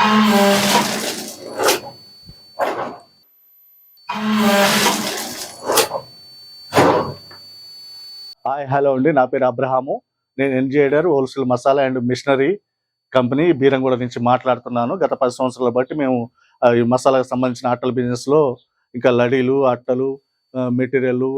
Hi hello అండి. నా పేరు అబ్రహాము. నేను ఎన్జిఐడర్ wholesale masala and machinery company Beeramguda నుంచి మాట్లాడుతున్నాను. గత పది సంవత్సరాల బట్టి మేము ఈ మసాలాకు సంబంధించిన అట్టల బిజినెస్లో ఇంకా లడీలు అట్టలు మెటీరియల్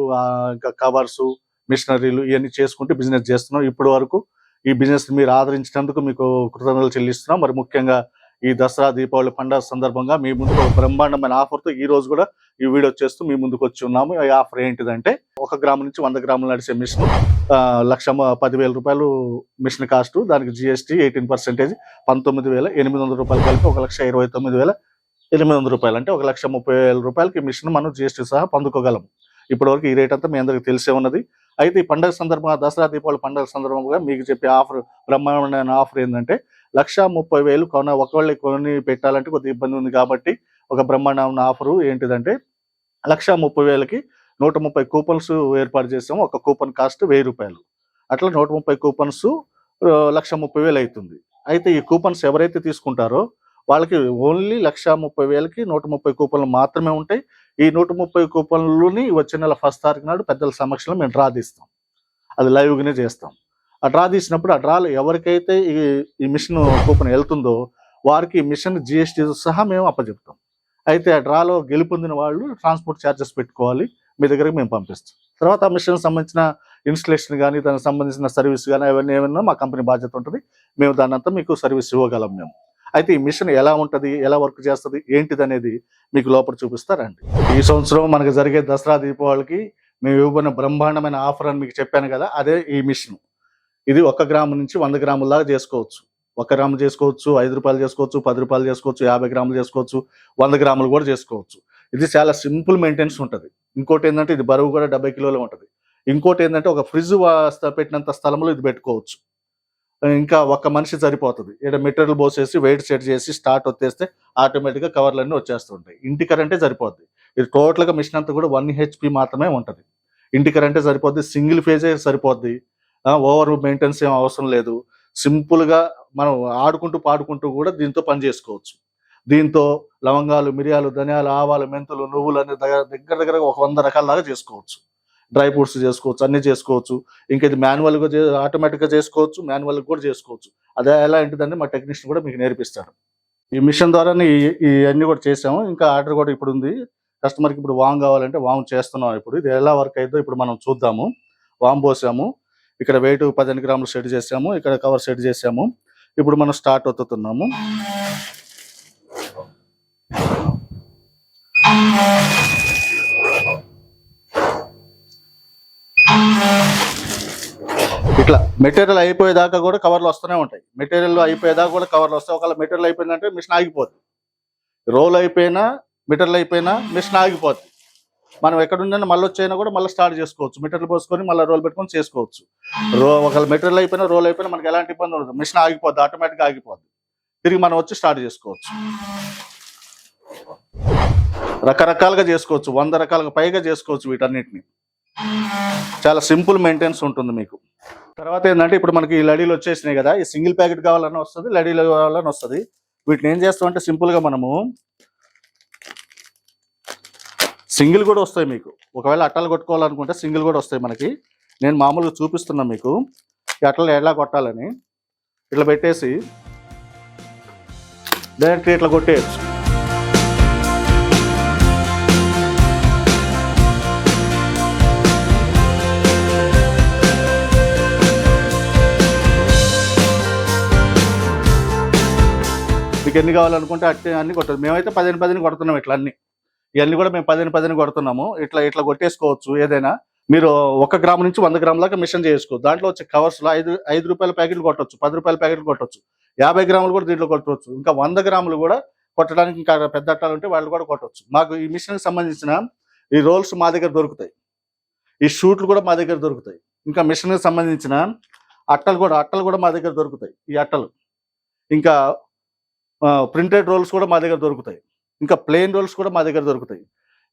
ఇంకా కవర్స్ మిషనరీలు ఇవన్నీ చేసుకుంటూ బిజినెస్ చేస్తున్నాం. ఇప్పటి వరకు ఈ బిజినెస్ మీరు ఆదరించినందుకు మీకు కృతజ్ఞతలు చెల్లిస్తున్నాం. మరి ముఖ్యంగా ఈ దసరా దీపావళి పండుగ సందర్భంగా మీ ముందుకు ఒక బ్రహ్మాండమైన ఆఫర్తో ఈ రోజు కూడా ఈ వీడియో చేస్తూ మీ ముందుకు వచ్చి ఉన్నాము. ఈ ఆఫర్ ఏంటిదంటే ఒక గ్రాము నుంచి వంద గ్రాములు నడిచే మిషన్ లక్ష పదివేల రూపాయలు మిషన్ కాస్ట్ దానికి జిఎస్టీ ఎయిటీన్ పర్సెంటేజ్ పంతొమ్మిది వేల ఎనిమిది వందల రూపాయలు కలిపి ఒక లక్ష ఇరవై తొమ్మిది వేల ఎనిమిది వందల రూపాయలు. అంటే ఒక లక్ష ముప్పై వేల రూపాయలకి మిషన్ మనం జిఎస్టీ సహా పొందుకోగలం ఇప్పటివరకు ఈ రేట్ అంతా మీ అందరికి తెలిసే ఉన్నది. అయితే ఈ పండుగ సందర్భంగా దసరా దీపావళి పండుగ సందర్భంగా మీకు చెప్పే ఆఫర్ బ్రహ్మాండమైన ఆఫర్ ఏంటంటే లక్ష ముప్పై వేలు కొన ఒకవేళ కొని పెట్టాలంటే కొద్దిగా ఇబ్బంది ఉంది కాబట్టి ఒక బ్రహ్మాండమైన ఆఫరు ఏంటిదంటే లక్ష ముప్పై వేలకి నూట ముప్పై కూపన్స్ ఏర్పాటు చేసాము. ఒక కూపన్ కాస్ట్ వెయ్యి రూపాయలు. అట్లా నూట ముప్పై కూపన్స్ లక్ష ముప్పై వేలు అవుతుంది అయితే ఈ కూపన్స్ ఎవరైతే తీసుకుంటారో వాళ్ళకి ఓన్లీ లక్ష ముప్పై వేలకి నూట ముప్పై కూపన్లు మాత్రమే ఉంటాయి. ఈ నూట ముప్పై కూపన్లని వచ్చే నెల ఫస్ట్ తారీఖు నాడు పెద్దల సమక్షంలో మేము డ్రా తీస్తాం. అది లైవ్గానే చేస్తాం. ఆ డ్రా తీసినప్పుడు ఆ డ్రాలో ఎవరికైతే ఈ ఈ మిషన్ కూపన్ వెళ్తుందో వారికి మిషన్ జిఎస్టీ సహా మేము అప్పచెప్తాం అయితే ఆ డ్రాలో గెలుపొందిన వాళ్ళు ట్రాన్స్పోర్ట్ ఛార్జెస్ పెట్టుకోవాలి మీ దగ్గరికి మేము పంపిస్తాం. తర్వాత ఆ మిషన్ సంబంధించిన ఇన్స్టలేషన్ కానీ దానికి సంబంధించిన సర్వీస్ కానీ అవన్నీ ఏమైనా మా కంపెనీ బాధ్యత ఉంటుంది. మేము దాని అంతా మీకు సర్వీస్ ఇవ్వగలం మేము. అయితే ఈ మిషన్ ఎలా ఉంటుంది ఎలా వర్క్ చేస్తుంది ఏంటిది అనేది మీకు లోపల చూపిస్తారండి ఈ సంవత్సరం మనకు జరిగే దసరా దీపావళికి మేము ఇవ్వబడిన బ్రహ్మాండమైన ఆఫర్ అని మీకు చెప్పాను కదా అదే ఈ మిషన్. ఇది ఒక గ్రాము నుంచి వంద గ్రాములాగా చేసుకోవచ్చు. ఒక గ్రాము చేసుకోవచ్చు ఐదు రూపాయలు చేసుకోవచ్చు పది రూపాయలు చేసుకోవచ్చు యాభై గ్రాములు చేసుకోవచ్చు వంద గ్రాములు కూడా చేసుకోవచ్చు. ఇది చాలా సింపుల్ మెయింటెనెన్స్ ఉంటుంది. ఇంకోటి ఏంటంటే ఇది బరువు కూడా డెబ్బై కిలోలు ఉంటుంది. ఇంకోటి ఏంటంటే ఒక ఫ్రిడ్జ్ పెట్టినంత స్థలంలో ఇది పెట్టుకోవచ్చు. ఇంకా ఒక మనిషి సరిపోతుంది. ఇక్కడ మెటీరియల్ పోసేసి వెయిట్ సెట్ చేసి స్టార్ట్ వచ్చేస్తే ఆటోమేటిక్గా కవర్లన్నీ వచ్చేస్తుంటాయి. ఇంటి కరెంటే సరిపోద్ది. ఇది టోటల్గా మిషన్ అంతా కూడా వన్ హెచ్పి మాత్రమే ఉంటుంది. ఇంటి కరెంటే సరిపోద్ది. సింగిల్ ఫేజే సరిపోద్ది. ఓవర్ మెయింటెనెన్స్ ఏం అవసరం లేదు. సింపుల్గా మనం ఆడుకుంటూ పాడుకుంటూ కూడా దీంతో పని చేసుకోవచ్చు. దీంతో లవంగాలు మిరియాలు ధనియాలు ఆవాలు మెంతులు నువ్వులు అనే దగ్గర దగ్గర దగ్గర ఒక వంద రకాలలాగా చేసుకోవచ్చు. డ్రై ఫ్రూట్స్ చేసుకోవచ్చు అన్ని చేసుకోవచ్చు. ఇంకా ఇది మాన్యువల్గా ఆటోమేటిక్గా చేసుకోవచ్చు మాన్యువల్ కూడా చేసుకోవచ్చు. అదే ఎలా ఏంటిదంటే మా టెక్నీషియన్ కూడా మీకు నేర్పిస్తాడు. ఈ మిషన్ ద్వారానే ఈ- ఈ కూడా చేసాము. ఇంకా ఆర్డర్ కూడా ఇప్పుడు ఉంది. కస్టమర్కి ఇప్పుడు వామ్ కావాలంటే వామ్ చేస్తున్నాం ఇప్పుడు. ఇది ఎలా వర్క్ అయిందో ఇప్పుడు మనం చూద్దాము. వామ్ పోసాము. ఇక్కడ వెయిట్ పదిహేను గ్రాములు సెట్ చేసాము ఇక్కడ కవర్ సెట్ చేసాము. ఇప్పుడు మనం స్టార్ట్ అవుతున్నాము ఇట్లా మెటీరియల్ అయిపోయేదాకా కూడా కవర్లు వస్తూనే ఉంటాయి. మెటీరియల్ అయిపోయేదాకా కూడా కవర్లు వస్తాయి. ఒకవేళ మెటీరియల్ అయిపోయిందంటే మిషన్ ఆగిపోతుంది రోల్ అయిపోయినా మెటీరియల్ అయిపోయినా మిషన్ ఆగిపోతుంది మనం ఎక్కడున్నా మళ్ళీ వచ్చైనా కూడా మళ్ళీ స్టార్ట్ చేసుకోవచ్చు. మెటీరియల్ పోసుకొని మళ్ళీ రోల్ పెట్టుకొని చేసుకోవచ్చు. రో ఒక మెటీరియల్ అయిపోయినా రోల్ అయిపోయినా మనకి ఎలాంటి ఇబ్బంది ఉండదు. మిషన్ ఆగిపోద్ది ఆటోమేటిక్గా ఆగిపోద్ది. తిరిగి మనం వచ్చి స్టార్ట్ చేసుకోవచ్చు. రకరకాలుగా చేసుకోవచ్చు. వంద రకాలుగా పైగా చేసుకోవచ్చు వీటన్నిటిని. చాలా సింపుల్ మెయింటెన్స్ ఉంటుంది మీకు. తర్వాత ఏంటంటే ఇప్పుడు మనకి ఈ లడీలు వచ్చేసినాయి కదా. ఈ సింగిల్ ప్యాకెట్ కావాలని వస్తుంది లడీలు కావాలని వస్తుంది. వీటిని ఏం చేస్తామంటే సింపుల్గా మనము సింగిల్ కూడా వస్తాయి మీకు. ఒకవేళ అట్టలు కొట్టుకోవాలనుకుంటే సింగిల్ కూడా వస్తాయి మనకి. నేను మామూలుగా చూపిస్తున్నా మీకు. ఈ అట్టలు ఎలా కొట్టాలని. ఇట్లా పెట్టేసి డైరెక్ట్ ఇట్లా కొట్టేయచ్చు. మీకు ఎన్ని కావాలనుకుంటే అట్టే అన్ని కొట్టదు మేమైతే పదిహేను పదిహేను కొడుతున్నాం ఇట్లా అన్నీ. ఇవన్నీ కూడా మేము పదిహేను పదిని కొడుతున్నాము. ఇట్లా ఇట్లా కొట్టేసుకోవచ్చు ఏదైనా. మీరు ఒక గ్రాము నుంచి వంద గ్రాముల దాకా మిషన్ చేసుకోవచ్చు దాంట్లో వచ్చే కవర్స్లో ఐదు ఐదు రూపాయల ప్యాకెట్లు కొట్టవచ్చు పది రూపాయల ప్యాకెట్లు కొట్టవచ్చు యాభై గ్రాములు కూడా దీంట్లో కొట్టవచ్చు ఇంకా వంద గ్రాములు కూడా కొట్టడానికి ఇంకా పెద్ద అట్టాలు ఉంటే వాళ్ళు కూడా కొట్టవచ్చు మాకు ఈ మిషన్కి సంబంధించిన ఈ రోల్స్ మా దగ్గర దొరుకుతాయి. ఈ షూట్లు కూడా మా దగ్గర దొరుకుతాయి. ఇంకా మిషన్కి సంబంధించిన అట్టలు కూడా అట్టలు కూడా మా దగ్గర దొరుకుతాయి. ఈ అట్టలు. ఇంకా ప్రింటెడ్ రోల్స్ కూడా మా దగ్గర దొరుకుతాయి. ఇంకా ప్లెయిన్ రోల్స్ కూడా మా దగ్గర దొరుకుతాయి.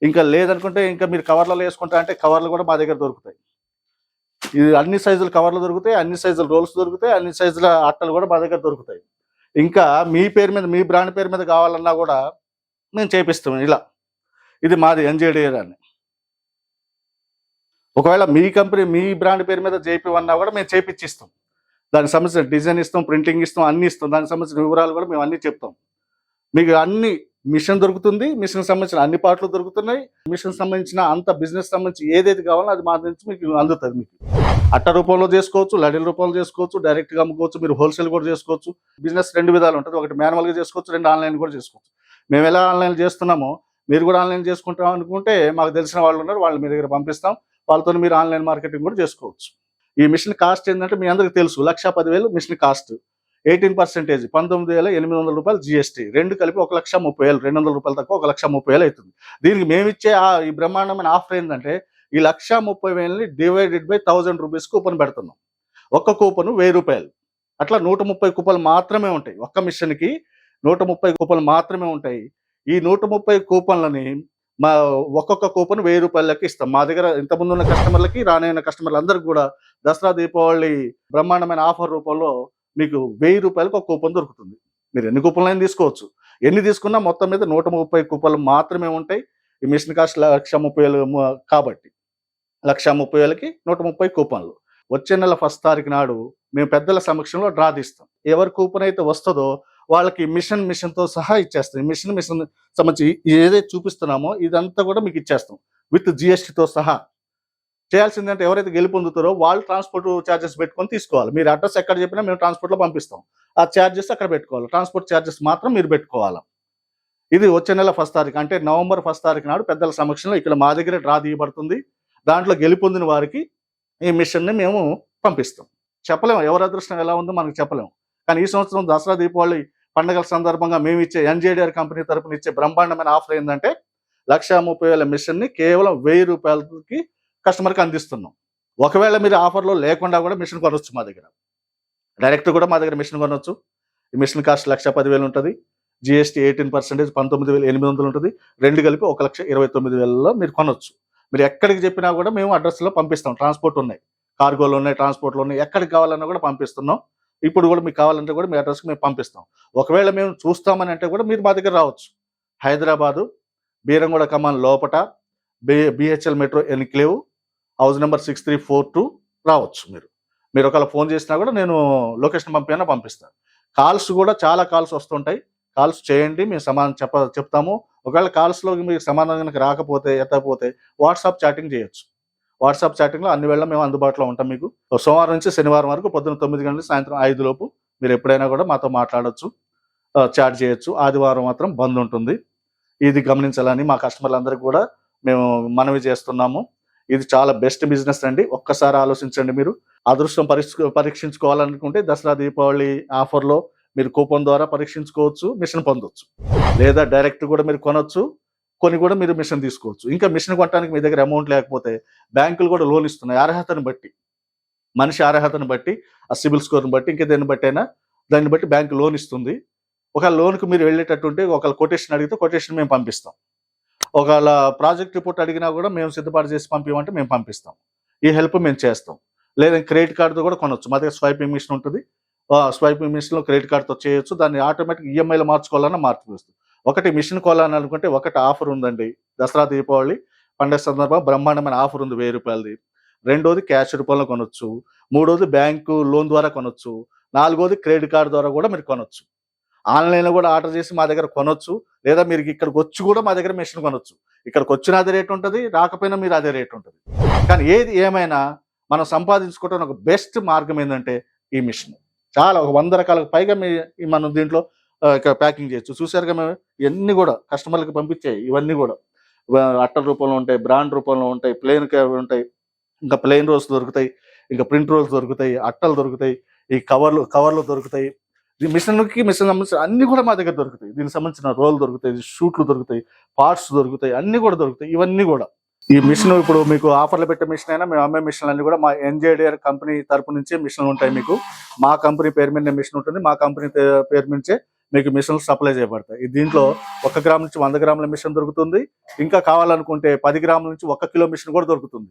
ఇంకా లేదనుకుంటే ఇంకా మీరు కవర్లలో వేసుకుంటా అంటే కవర్లు కూడా మా దగ్గర దొరుకుతాయి. ఇది అన్ని సైజుల కవర్లు దొరుకుతాయి అన్ని సైజుల రోల్స్ దొరుకుతాయి అన్ని సైజుల అట్టలు కూడా మా దగ్గర దొరుకుతాయి. ఇంకా మీ పేరు మీద మీ బ్రాండ్ పేరు మీద కావాలన్నా కూడా మేము చేపిస్తాం ఇలా. ఇది మాది ఎన్జేడిఆర్ అని. ఒకవేళ మీ కంపెనీ మీ బ్రాండ్ పేరు మీద చేపివన్నా కూడా మేము చేపిచ్చిస్తాం. దానికి సంబంధించిన డిజైన్ ఇస్తాం ప్రింటింగ్ ఇస్తాం అన్ని ఇస్తాం. దానికి సంబంధించిన వివరాలు కూడా మేము అన్ని చెప్తాం. మీకు అన్ని మిషన్ దొరుకుతుంది. మిషన్ సంబంధించిన అన్ని పార్ట్లు దొరుకుతున్నాయి. మిషన్ సంబంధించిన అంత బిజినెస్ సంబంధించి ఏదైతే కావాలో అది మా నుంచి మీకు అందుతుంది మీకు. అట్ట రూపంలో చేసుకోవచ్చు లడిల రూపంలో చేసుకోవచ్చు డైరెక్ట్గా అమ్ముకోవచ్చు మీరు హోల్సేల్ కూడా చేసుకోవచ్చు. బిజినెస్ రెండు విధాలు ఉంటుంది. ఒకటి మాన్యువల్గా చేసుకోవచ్చు రెండు ఆన్లైన్ కూడా చేసుకోవచ్చు. మేము ఎలా ఆన్లైన్ చేస్తున్నామో మీరు కూడా ఆన్లైన్ చేసుకుంటాం అనుకుంటే మాకు తెలిసిన వాళ్ళు ఉన్నారు వాళ్ళు మీ దగ్గర పంపిస్తాం. వాళ్ళతో మీరు ఆన్లైన్ మార్కెటింగ్ కూడా చేసుకోవచ్చు. ఈ మిషన్ కాస్ట్ ఏంటంటే మీ అందరికి తెలుసు. లక్ష పదివేలు మిషన్ కాస్ట్ ఎయిటీన్ పర్సెంటేజ్ పంతొమ్మిది వేల ఎనిమిది వందల రూపాయలు జిఎస్టీ రెండు కలిపి ఒక లక్ష ముప్పై వేలు రెండు వందల రూపాయలు తక్కువ ఒక లక్ష ముప్పై వేలు అవుతుంది. దీనికి మేము ఇచ్చే ఆ ఈ బ్రహ్మాండమైన ఆఫర్ ఏంటంటే ఈ లక్ష ముప్పై వేలని divided by thousand rupees coupon పెడుతున్నాం. ఒక్క కూపన్ వెయ్యి రూపాయలు. అట్లా నూట ముప్పై కూపన్లు మాత్రమే ఉంటాయి. ఒక్క మిషన్కి నూట ముప్పై కూపన్లు మాత్రమే ఉంటాయి. ఈ నూట ముప్పై కూపన్లని మా ఒక్కొక్క కూపన్ వెయ్యి రూపాయలకి ఇస్తాం. మా దగ్గర ఇంతకుముందు ఉన్న కస్టమర్లకి రానైన కస్టమర్లందరికీ కూడా దసరా దీపావళి బ్రహ్మాండమైన ఆఫర్ రూపంలో మీకు వెయ్యి రూపాయలకు ఒక కూపన్ దొరుకుతుంది. మీరు ఎన్ని కూపన్లు తీసుకోవచ్చు. ఎన్ని తీసుకున్నా మొత్తం మీద నూట ముప్పై కూపన్లు మాత్రమే ఉంటాయి. ఈ మిషన్ కాస్ట్ లక్ష ముప్పై వేలు కాబట్టి లక్ష ముప్పై వేలకి నూట ముప్పై కూపన్లు. వచ్చే నెల ఫస్ట్ తారీఖు నాడు మేము పెద్దల సమక్షంలో డ్రా తీస్తాం. ఎవరి కూపన్ అయితే వస్తుందో వాళ్ళకి మిషన్ మిషన్తో సహా ఇచ్చేస్తాం. మిషన్ మిషన్ సంబంధించి ఏదైతే చూపిస్తున్నామో ఇదంతా కూడా మీకు ఇచ్చేస్తాం. విత్ జిఎస్టీతో సహా. చేయాల్సిందంటే ఎవరైతే గెలుపొందుతారో వాళ్ళు ట్రాన్స్పోర్ట్ ఛార్జెస్ పెట్టుకొని తీసుకోవాలి. మీరు అడ్రస్ ఎక్కడ చెప్పినా మేము ట్రాన్స్పోర్ట్లో పంపిస్తాం. ఆ ఛార్జెస్ అక్కడ పెట్టుకోవాలి. ట్రాన్స్పోర్ట్ ఛార్జెస్ మాత్రం మీరు పెట్టుకోవాలి. ఇది వచ్చే నెల ఫస్ట్ తారీఖు అంటే నవంబర్ ఫస్ట్ తారీఖు నాడు పెద్దల సమక్షంలో ఇక్కడ మా దగ్గర డ్రా తీయబడుతుంది. దాంట్లో గెలుపొందిన వారికి ఈ మిషన్ని మేము పంపిస్తాం. చెప్పలేము. ఎవరి అదృష్టం ఎలా ఉందో మనకు చెప్పలేము. కానీ ఈ సంవత్సరం దసరా దీపావళి పండుగల సందర్భంగా మేము ఇచ్చే ఎన్జేడిఆర్ కంపెనీ తరపున ఇచ్చే బ్రహ్మాండమైన ఆఫర్ ఏంటంటే లక్ష ముప్పై వేల మిషన్ని కేవలం వెయ్యి రూపాయలకి కస్టమర్కి అందిస్తున్నాం. ఒకవేళ మీరు ఆఫర్లో లేకుండా కూడా మిషన్ కొనవచ్చు మా దగ్గర. డైరెక్ట్ కూడా మా దగ్గర మిషన్ కొనవచ్చు ఈ మిషన్ కాస్ట్ లక్ష పదివేలు ఉంటుంది. జిఎస్టీ ఎయిటీన్ పర్సెంటేజ్ పంతొమ్మిది వేల ఎనిమిది వందలు ఉంటుంది. రెండు కలిపి ఒక లక్ష ఇరవై తొమ్మిది వేలలో మీరు కొనవచ్చు మీరు ఎక్కడికి చెప్పినా కూడా మేము అడ్రస్లో పంపిస్తాం. ట్రాన్స్పోర్ట్ ఉన్నాయి. కార్గోలు ఉన్నాయి ట్రాన్స్పోర్ట్లు ఉన్నాయి. ఎక్కడికి కావాలన్నా కూడా పంపిస్తున్నాం. ఇప్పుడు కూడా మీకు కావాలంటే కూడా మీ అడ్రస్కి మేము పంపిస్తాం. ఒకవేళ మేము చూస్తామని అంటే కూడా మీరు మా దగ్గర రావచ్చు. హైదరాబాదు బీరంగూడ కమాన్ లోపట B BHEL metro enclave house number six three four two రావచ్చు మీరు. మీరు ఒకవేళ ఫోన్ చేసినా కూడా నేను లొకేషన్ పంపినా పంపిస్తాను. కాల్స్ కూడా చాలా కాల్స్ వస్తుంటాయి. కాల్స్ చేయండి మేము సమాధానం చెప్ప చెప్తాము. ఒకవేళ కాల్స్లో మీకు సమాధానం కనుక రాకపోతే ఎత్తకపోతే వాట్సాప్ చాటింగ్ చేయొచ్చు. వాట్సాప్ చాటింగ్లో అన్ని వేళ మేము అందుబాటులో ఉంటాం మీకు. సోమవారం నుంచి శనివారం వరకు పొద్దున్న తొమ్మిది గంటల సాయంత్రం ఐదు లోపు మీరు ఎప్పుడైనా కూడా మాతో మాట్లాడవచ్చు చాట్ చేయొచ్చు. ఆదివారం మాత్రం బంద్ ఉంటుంది. ఇది గమనించాలని మా కస్టమర్లందరికీ కూడా మేము మనవి చేస్తున్నాము. ఇది చాలా బెస్ట్ బిజినెస్ అండి. ఒక్కసారి ఆలోచించండి మీరు. అదృష్టం పరీక్ష పరీక్షించుకోవాలనుకుంటే దసరా దీపావళి ఆఫర్లో మీరు కూపన్ ద్వారా పరీక్షించుకోవచ్చు మిషన్ పొందొచ్చు. లేదా డైరెక్ట్ కూడా మీరు కొనొచ్చు కొన్ని కూడా మీరు మిషన్ తీసుకోవచ్చు. ఇంకా మిషన్ కొట్టడానికి మీ దగ్గర అమౌంట్ లేకపోతే బ్యాంకులు కూడా లోన్ ఇస్తున్నాయి. అర్హతను బట్టి మనిషి అర్హతను బట్టి ఆ సిబిల్ స్కోర్ని బట్టి ఇంకా దేన్ని బట్టి అయినా దాన్ని బట్టి బ్యాంకు లోన్ ఇస్తుంది. ఒక లోన్కి మీరు వెళ్ళేటట్టుంటే ఒకవేళ కొటేషన్ అడిగితే కొటేషన్ మేము పంపిస్తాం. ఒకవేళ ప్రాజెక్ట్ రిపోర్ట్ అడిగినా కూడా మేము సిద్ధపాటు చేసి పంపించమంటే మేము పంపిస్తాం. ఈ హెల్ప్ మేము చేస్తాం. లేదా క్రెడిట్ కార్డుతో కూడా కొనవచ్చు మా దగ్గర స్వైపింగ్ మిషన్ ఉంటుంది. స్వైపింగ్ మిషన్లో క్రెడిట్ కార్డుతో చేయొచ్చు. దాన్ని ఆటోమేటిక్ ఈఎంఐలో మార్చుకోవాలన్నా మార్చుకోవచ్చు. ఒకటి మిషన్ కొనాలని అనుకుంటే ఒకటి ఆఫర్ ఉందండి. దసరా దీపావళి పండుగ సందర్భంగా బ్రహ్మాండమైన ఆఫర్ ఉంది వెయ్యి రూపాయలది. రెండోది క్యాష్ రూపంలో కొనొచ్చు. మూడోది బ్యాంకు లోన్ ద్వారా కొనొచ్చు. నాలుగోది క్రెడిట్ కార్డు ద్వారా కూడా మీరు కొనొచ్చు. ఆన్లైన్లో కూడా ఆర్డర్ చేసి మా దగ్గర కొనొచ్చు. లేదా మీరు ఇక్కడికి వచ్చి కూడా మా దగ్గర మిషన్ కొనొచ్చు. ఇక్కడికి వచ్చిన అదే రేట్ ఉంటుంది రాకపోయినా మీరు అదే రేట్ ఉంటుంది. కానీ ఏది ఏమైనా మనం సంపాదించుకోవడం ఒక బెస్ట్ మార్గం ఏంటంటే ఈ మిషన్. చాలా ఒక వంద రకాలకు పైగా మీ మనం దీంట్లో ఇక్కడ ప్యాకింగ్ చేయొచ్చు. చూసారుగా మేము ఇవన్నీ కూడా కస్టమర్లకు పంపించాయి ఇవన్నీ కూడా. అట్టల రూపంలో ఉంటాయి బ్రాండ్ రూపంలో ఉంటాయి ప్లెయిన్ ఉంటాయి. ఇంకా ప్లెయిన్ రోల్స్ దొరుకుతాయి ఇంకా ప్రింట్ రోల్స్ దొరుకుతాయి అట్టలు దొరుకుతాయి ఈ కవర్లు కవర్లు దొరుకుతాయి. మిషన్కి మిషన్ సంబంధించిన అన్ని కూడా మా దగ్గర దొరుకుతాయి. దీనికి సంబంధించిన రోల్ దొరుకుతాయి షూట్లు దొరుకుతాయి పార్ట్స్ దొరుకుతాయి అన్ని కూడా దొరుకుతాయి. ఇవన్నీ కూడా. ఈ మిషన్ ఇప్పుడు మీకు ఆఫర్లు పెట్టే మిషన్ అయినా మేము అమ్మే మిషన్లు అన్ని కూడా మా ఎన్జేడిఆర్ కంపెనీ తరపు నుంచే మిషన్లు ఉంటాయి మీకు. మా కంపెనీ పేరు మీద మిషన్ ఉంటుంది. మా కంపెనీ పేరు నుంచే మీకు మిషన్లు సప్లై చేయబడతాయి. దీంట్లో ఒక గ్రామ్ నుంచి వంద గ్రాముల మిషన్ దొరుకుతుంది. ఇంకా కావాలనుకుంటే పది గ్రాముల నుంచి ఒక కిలో మిషన్ కూడా దొరుకుతుంది.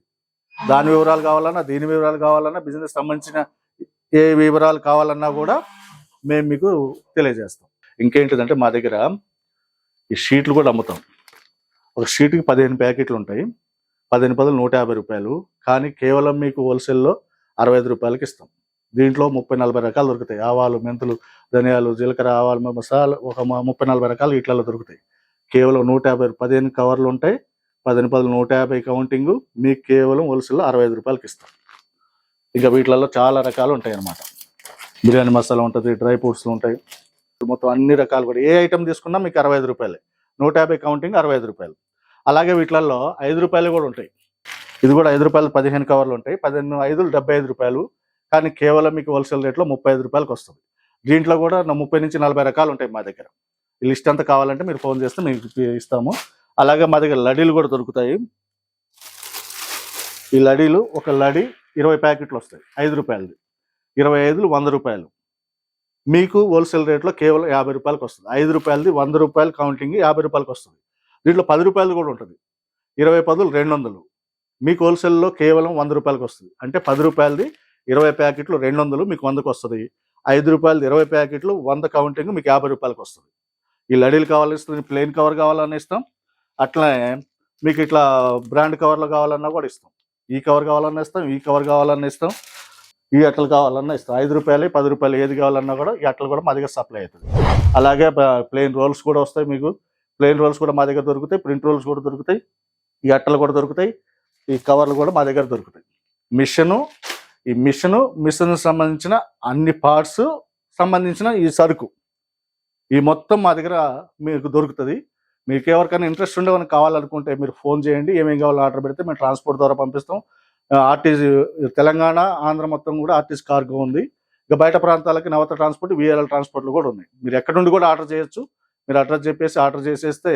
దాని వివరాలు కావాలన్నా దీని వివరాలు కావాలన్నా బిజినెస్ సంబంధించిన ఏ వివరాలు కావాలన్నా కూడా మేము మీకు తెలియజేస్తాం. ఇంకేంటిదంటే మా దగ్గర ఈ షీట్లు కూడా అమ్ముతాం. ఒక షీట్కి పదిహేను ప్యాకెట్లు ఉంటాయి. పదిహేను పదులు నూట యాభై రూపాయలు. కానీ కేవలం మీకు హోల్సేల్లో అరవై ఐదు రూపాయలకి ఇస్తాం. దీంట్లో ముప్పై నలభై రకాలు దొరుకుతాయి. ఆవాలు మెంతులు ధనియాలు జీలకర్ర ఆవాలు మసాలా ఒక ముప్పై నలభై రకాలు ఇట్లలో దొరుకుతాయి. కేవలం నూట యాభై పదిహేను కవర్లు ఉంటాయి. పదిహేను పదులు నూట యాభై కౌంటింగ్ మీకు కేవలం హోల్సేల్లో అరవై ఐదు రూపాయలకి ఇస్తాం. ఇంకా వీటిలలో చాలా రకాలు ఉంటాయి అన్నమాట బిర్యానీ మసాలా ఉంటుంది డ్రై ఫ్రూట్స్లు ఉంటాయి. మొత్తం అన్ని రకాలు కూడా. ఏ ఐటమ్ తీసుకున్నా మీకు అరవై ఐదు రూపాయలే. నూట యాభై కౌంటింగ్ అరవై ఐదు రూపాయలు. అలాగే వీటిలలో ఐదు రూపాయలు కూడా ఉంటాయి. ఇది కూడా ఐదు రూపాయలు పదిహేను కవర్లు ఉంటాయి. పదిహేను ఐదులు డెబ్బై ఐదు రూపాయలు. కానీ కేవలం మీకు హోల్సేల్ రేట్లో ముప్పై ఐదు రూపాయలకు వస్తుంది. దీంట్లో కూడా ముప్పై నుంచి నలభై రకాలు ఉంటాయి మా దగ్గర. ఈ లిస్ట్ అంతా కావాలంటే మీరు ఫోన్ చేస్తే మీకు ఇస్తాము. అలాగే మా దగ్గర లడీలు కూడా దొరుకుతాయి. ఈ లడీలు ఒక లడీ ఇరవై ప్యాకెట్లు వస్తాయి. ఐదు రూపాయలది. ఇరవై ఐదులు వంద రూపాయలు. మీకు హోల్సేల్ రేట్లో కేవలం యాభై రూపాయలకి వస్తుంది. ఐదు రూపాయలది వంద రూపాయలు కౌంటింగ్ యాభై రూపాయలకు వస్తుంది. దీంట్లో పది రూపాయలు కూడా ఉంటుంది. ఇరవై పదులు రెండు వందలు. మీకు హోల్సేల్లో కేవలం వంద రూపాయలకి వస్తుంది. అంటే పది రూపాయలది ఇరవై ప్యాకెట్లు రెండు వందలు మీకు వందకు వస్తుంది. ఐదు రూపాయలది ఇరవై ప్యాకెట్లు వంద కౌంటింగ్ మీకు యాభై రూపాయలకి వస్తుంది. ఈ లడీలు కావాలని ప్లెయిన్ కవర్ కావాలని ఇస్తాం అట్లనే మీకు ఇట్లా బ్రాండ్ కవర్లు కావాలన్నా కూడా ఇస్తాం. ఈ కవర్ కావాలన్నా ఇస్తాం ఈ కవర్ కావాలన్నా ఇస్తాం. ఈ అట్టలు కావాలన్నా ఇస్తాం. ఐదు రూపాయలు పది రూపాయలు ఏది కావాలన్నా కూడా ఈ అట్టలు కూడా మా దగ్గర సప్లై అవుతుంది. అలాగే ప్లెయిన్ రోల్స్ కూడా వస్తాయి మీకు. ప్లెయిన్ రోల్స్ కూడా మా దగ్గర దొరుకుతాయి ప్రింట్ రోల్స్ కూడా దొరుకుతాయి ఈ అట్టలు కూడా దొరుకుతాయి ఈ కవర్లు కూడా మా దగ్గర దొరుకుతాయి. మిషను ఈ మిషను మిషన్ సంబంధించిన అన్ని పార్ట్స్ సంబంధించిన ఈ సరుకు ఈ మొత్తం మా దగ్గర మీకు దొరుకుతుంది. మీకు ఎవరికైనా ఇంట్రెస్ట్ ఉండే కావాలనుకుంటే మీరు ఫోన్ చేయండి ఏమేమి కావాలో ఆర్డర్ పెడితే మేము ట్రాన్స్పోర్ట్ ద్వారా పంపిస్తాం. ఆర్టీసీ తెలంగాణ ఆంధ్ర మొత్తం కూడా ఆర్టీసీ కార్గో ఉంది. ఇక బయట ప్రాంతాలకి నవత ట్రాన్స్పోర్ట్ విఎల్ఎల్ ట్రాన్స్పోర్ట్లు కూడా ఉన్నాయి. మీరు ఎక్కడ నుండి కూడా ఆర్డర్ చేయొచ్చు. మీరు అడ్రస్ చెప్పేసి ఆర్డర్ చేసేస్తే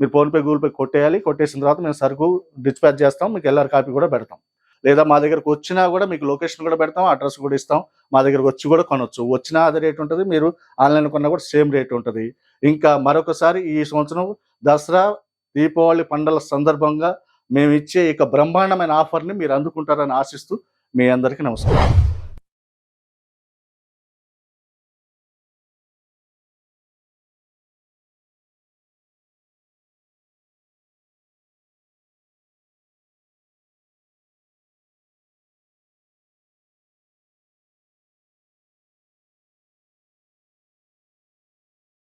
మీరు ఫోన్పే గూగుల్ పే కొట్టేయాలి. కొట్టేసిన తర్వాత మేము సరుకు డిస్పాచ్ చేస్తాం. మీకు ఎల్ఆర్ కాపీ కూడా పెడతాం. లేదా మా దగ్గరకు వచ్చినా కూడా మీకు లొకేషన్ కూడా పెడతాం. అడ్రస్ కూడా ఇస్తాం. మా దగ్గరకు వచ్చి కూడా కొనొచ్చు. వచ్చినా అదే రేట్ ఉంటుంది. మీరు ఆన్లైన్ కొన్నా కూడా సేమ్ రేట్ ఉంటుంది. ఇంకా మరొకసారి ఈ సంవత్సరం దసరా దీపావళి పండుగల సందర్భంగా మేము ఇచ్చే ఇక బ్రహ్మాండమైన ఆఫర్ని మీరు అందుకుంటారని ఆశిస్తూ మీ అందరికీ నమస్కారం.